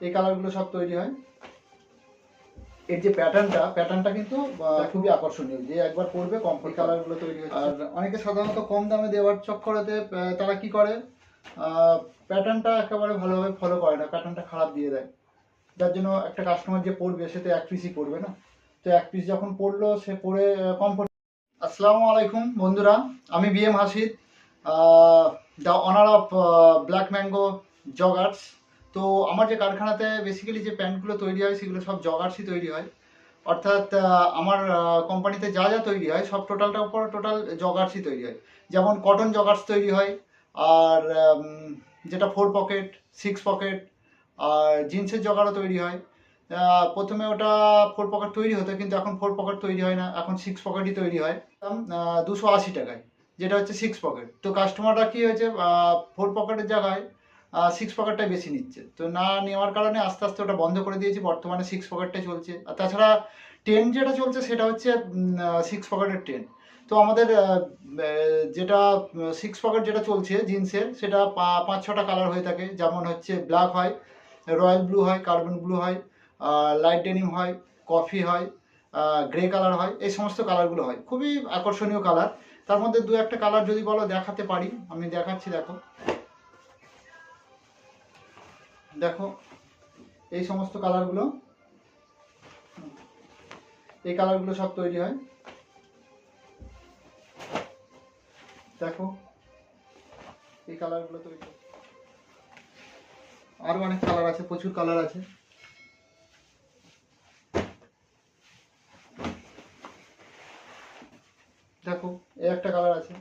এই কালারগুলো সব তৈরি হয়। এর যে প্যাটার্নটা প্যাটার্নটা কিন্তু খুবই আকর্ষণীয়। যে একবার পরবে কমফোর্ট কালারগুলো তৈরি হয় আর অনেকে সাধারণত কম দামে দেওয়ার চক্করেতে তারা কি করে? প্যাটার্নটা একেবারে ভালোভাবে ফলো করে না। প্যাটার্নটা খারাপ দিয়ে দেয়। যার জন্য একটা কাস্টমার যে পড়বে সে তো এক পিসই পড়বে না। তো এক পিস যখন পড়ল সে পরে কমফোর্ট আসসালামু আলাইকুম, বন্ধুরা। আমি B M Hasid the honour of black mango joggers তো আমার যে কারখানাতে বেসিক্যালি যে প্যান্টগুলো তৈরি হয়, সেগুলো সব জগার্সই তৈরি হয়। অর্থাৎ আমার কোম্পানিতে যা যা তৈরি হয়, সব টোটালটার উপর টোটাল জগার্সই তৈরি হয়। যেমন কটন জগার্স তৈরি হয়, আর যেটা ফোর পকেট সিক্স পকেট আর জিন্সের জগারও তৈরি হয়। প্রথমে ওটা ফোর পকেট তৈরি হতো, কিন্তু এখন ফোর পকেট তৈরি হয় না, এখন সিক্স পকেটই তৈরি হয়। দুশো আশি টাকায়, যেটা হচ্ছে সিক্স পকেট তো কাস্টমাররা কি হয়েছে ফোর পকেটের জায়গায় সিক্স পকেটটাই বেশি নিচ্ছে। তো না নেওয়ার কারণে আস্তে আস্তে ওটা বন্ধ করে দিয়েছি, বর্তমানে সিক্স পকেটটাই চলছে। আর তাছাড়া টেন যেটা চলছে সেটা হচ্ছে সিক্স পকেটের টেন তো আমাদের যেটা সিক্স পকেট যেটা চলছে, জিন্সের, সেটা পাঁচ, ছটা কালার হয়ে থাকে। যেমন হচ্ছে ব্ল্যাক হয় রয়্যাল ব্লু হয় কার্বন ব্লু হয় লাইট ডেনিম হয় কফি হয় গ্রে কালার হয়, এই সমস্ত কালারগুলো হয়। খুবই আকর্ষণীয় কালার তার মধ্যে দু একটা কালার যদি বলো, দেখাতে পারি। আমি দেখাচ্ছি, দেখো। দেখো, এই সমস্ত কালারগুলো এই কালারগুলো সব তৈরি হয়। দেখো, এই কালারগুলো তৈরি হয়। আরও অনেক কালার আছে, প্রচুর কালার আছে। দেখো, এই একটা কালার আছে।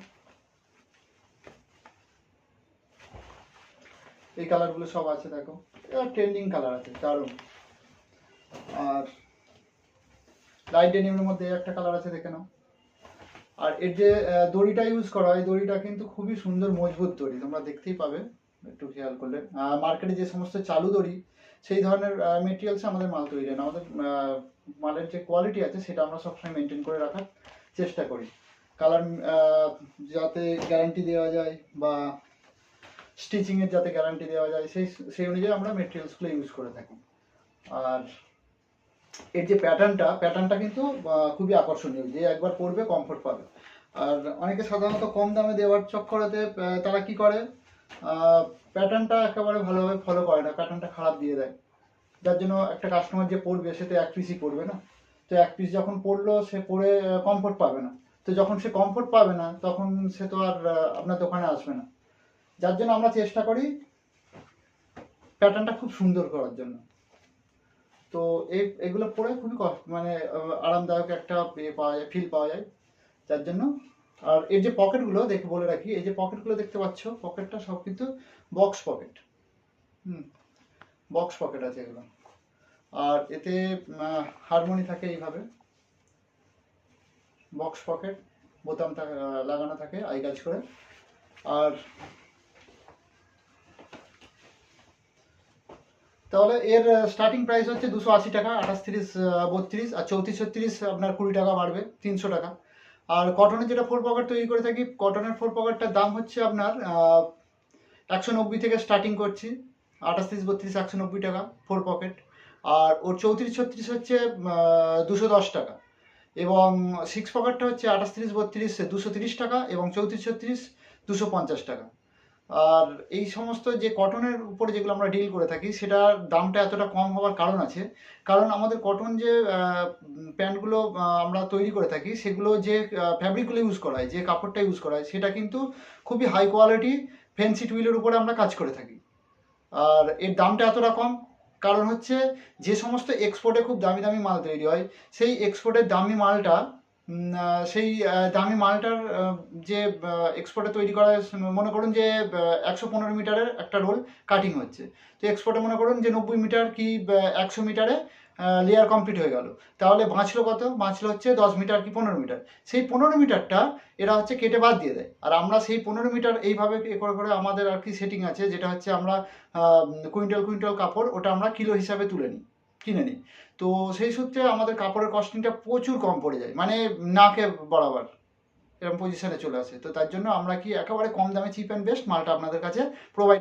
এই কালারগুলো সব আছে দেখো। এটা ট্রেন্ডিং কালার আছে, দারুণ। আর লাইট ডেনিমের মধ্যে একটা কালার আছে, দেখে নাও। আর এর যে দড়িটা ইউজ করা হয়, দড়িটা কিন্তু খুবই সুন্দর, মজবুত দড়ি, তোমরা দেখতেই পাবে। একটু খেয়াল করলে। মার্কেটে যে সমস্ত চালু দড়ি, সেই ধরনের মেটেরিয়ালস আমাদের মাল তৈরি হয় না। আমাদের মালের যে কোয়ালিটি আছে, সেটা আমরা সবসময় মেনটেন করে রাখার চেষ্টা করি। কালার যাতে গ্যারান্টি দেওয়া যায় বা স্টিচিংয়ের যাতে গ্যারান্টি দেওয়া যায়, সেই সেই অনুযায়ী আমরা মেটেরিয়ালসগুলো ইউজ করে থাকি। আর এর যে প্যাটার্নটা প্যাটার্নটা কিন্তু খুবই আকর্ষণীয়, যে একবার পরবে কমফোর্ট পাবে। আর অনেকে সাধারণত কম দামে দেওয়ার চক্করেতে তারা কি করে? প্যাটার্নটা একেবারে ভালোভাবে ফলো করে না প্যাটার্নটা খারাপ দিয়ে দেয়। যার জন্য একটা কাস্টমার যে পড়বে সে তো এক পিসই পড়বে না। তো এক পিস যখন পড়ল সে পরে কমফোর্ট পাবে না। তো যখন সে কমফোর্ট পাবে না, তখন সে তো আর আপনার দোকানে আসবে না। যার জন্য আমরা চেষ্টা করি প্যাটার্নটা খুব সুন্দর করার জন্য। তো এই এগুলো পরে খুবই মানে আরামদায়ক একটা ইয়ে পাওয়া যায় ফিল পাওয়া যায়, যার জন্য। আর এর যে পকেটগুলো দেখে বলে রাখি, এই যে পকেটগুলো দেখতে পাচ্ছ পকেটটা সব কিন্তু box pocket hmm box pocket আছে এগুলো। আর এতে হারমোনি থাকে এইভাবে। বক্স পকেট বোতাম লাগানো থাকে আই কাজ করে। আর তাহলে এর স্টার্টিং প্রাইস হচ্ছে দুশো আশি টাকা, আঠাশ তিরিশ বত্রিশ, আর চৌত্রিশ, ছত্রিশ আপনার কুড়ি টাকা বাড়বে, তিনশো টাকা। আর কটনের যেটা ফোর পকেট তৈরি করে থাকি কটনের ফোর পকেটটার দাম হচ্ছে আপনার একশো নব্বই থেকে স্টার্টিং করছি, আঠাশ তিরিশ, বত্রিশ, একশো নব্বই টাকা ফোর পকেট আর ওর চৌত্রিশ, ছত্রিশ হচ্ছে দুশো দশ টাকা। এবং সিক্স পকেটটা হচ্ছে আঠাশ তিরিশ, বত্রিশ, দুশো তিরিশ টাকা, এবং চৌত্রিশ, ছত্রিশ, দুশো পঞ্চাশ টাকা। আর এই সমস্ত যে কটনের উপরে যেগুলো আমরা ডিল করে থাকি, সেটার দামটা এতটা কম হওয়ার কারণ আছে। কারণ আমাদের কটন যে প্যান্টগুলো আমরা তৈরি করে থাকি, সেগুলো যে ফ্যাব্রিকগুলো ইউজ করা হয় যে কাপড়টা ইউজ করা হয় সেটা কিন্তু খুবই হাই কোয়ালিটি ফেন্সি টুইলের উপরে আমরা কাজ করে থাকি। আর এর দামটা এতটা কম, কারণ হচ্ছে যে সমস্ত এক্সপোর্টে খুব দামি দামি মাল তৈরি হয়, সেই এক্সপোর্টের দামি মালটা সেই দামি মালটার যে এক্সপোর্টে তৈরি করা মনে করুন যে একশো পনেরো মিটারের একটা রোল কাটিং হচ্ছে। তো এক্সপোর্টে মনে করুন যে, নব্বই মিটার কি একশো মিটারে লেয়ার কমপ্লিট হয়ে গেল। তাহলে বাঁচলো কত? বাঁচলো হচ্ছে দশ মিটার কি পনেরো মিটার। সেই পনেরো মিটারটা এরা হচ্ছে কেটে বাদ দিয়ে দেয়। আর আমরা সেই পনেরো মিটার এইভাবে এ করে করে আমাদের আর কি সেটিং আছে, যেটা হচ্ছে আমরা কুইন্টাল কুইন্টাল কাপড়, ওটা আমরা কিলো হিসাবে তুলে নিই, কিনে নিই। তো সেই সূত্রে আমাদের কাপড়ের কস্টিংটা প্রচুর কম পড়ে যায় মানে নাকে বরাবর এরকম পজিশনে চলে আসে। তো তার জন্য আমরা কি একেবারে কম দামে চিপ অ্যান্ড বেস্ট মালটা আপনাদের কাছে প্রোভাইড